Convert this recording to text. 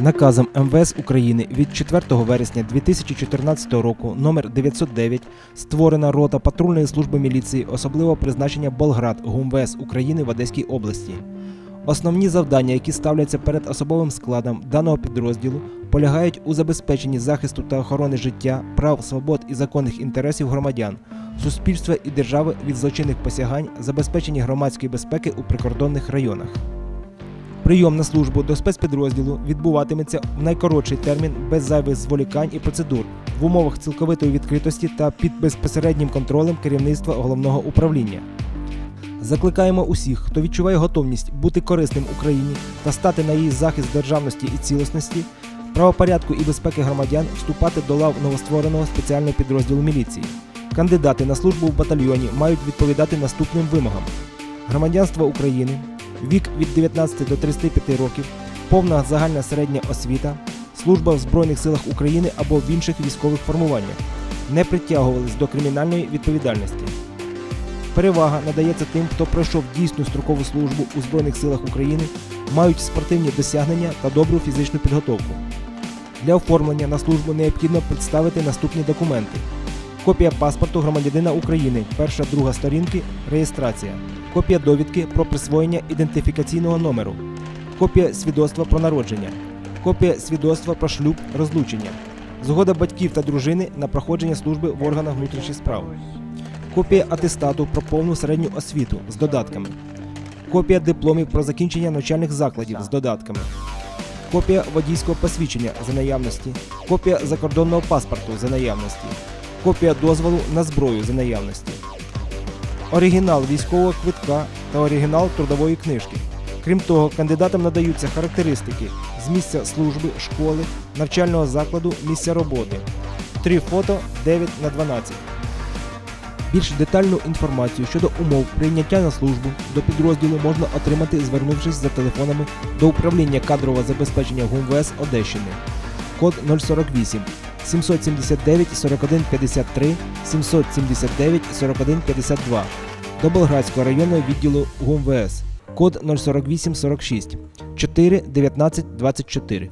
Наказом МВС України від 4 вересня 2014 року номер 909 створена рота патрульної служби міліції особливого призначення Болград ГУМВС України в Одеській області. Основні завдання, які ставляться перед особовим складом даного підрозділу, полягають у забезпеченні захисту та охорони життя, прав, свобод і законних інтересів громадян, суспільства і держави від злочинних посягань, забезпеченні громадської безпеки у прикордонних районах. Прийом на службу до спецпідрозділу відбуватиметься в найкоротший термін без зайвих зволікань і процедур в умовах цілковитої відкритості та під безпосереднім контролем керівництва головного управління. Закликаємо усіх, хто відчуває готовність бути корисним Україні та стати на її захист державності і цілісності, правопорядку і безпеки громадян вступати до лав новоствореного спеціального підрозділу міліції. Кандидати на службу в батальйоні мають відповідати наступним вимогам: громадянство України, вік від 19 до 35 років, повна загальна середня освіта, служба в Збройних силах України або в інших військових формуваннях, не притягувались до кримінальної відповідальності. Перевага надається тим, хто пройшов дійсну строкову службу у Збройних силах України, мають спортивні досягнення та добру фізичну підготовку. Для оформлення на службу необхідно представити наступні документи: копія паспорту громадянина України, перша друга сторінки, реєстрація, копія довідки про присвоєння ідентифікаційного номеру, копія свідоцтва про народження, копія свідоцтва про шлюб, розлучення, згода батьків та дружини на проходження служби в органах внутрішніх справ копія атестату про повну середню освіту з додатками, копія дипломів про закінчення навчальних закладів з додатками, копія водійського посвідчення за наявності, копія закордонного паспорту за наявності, копія дозволу на зброю за наявності, оригінал військового квитка та оригінал трудової книжки. Крім того, кандидатам надаються характеристики з місця служби, школи, навчального закладу, місця роботи. Три фото 9 на 12. Більш детальну інформацію щодо умов прийняття на службу до підрозділу можна отримати, звернувшись за телефонами до управління кадрового забезпечення ГУМВС Одещини. Код 048 779 41 53 779 41 52 до Болградського районного відділу ГУМВС. Код 048 46 4 19 24.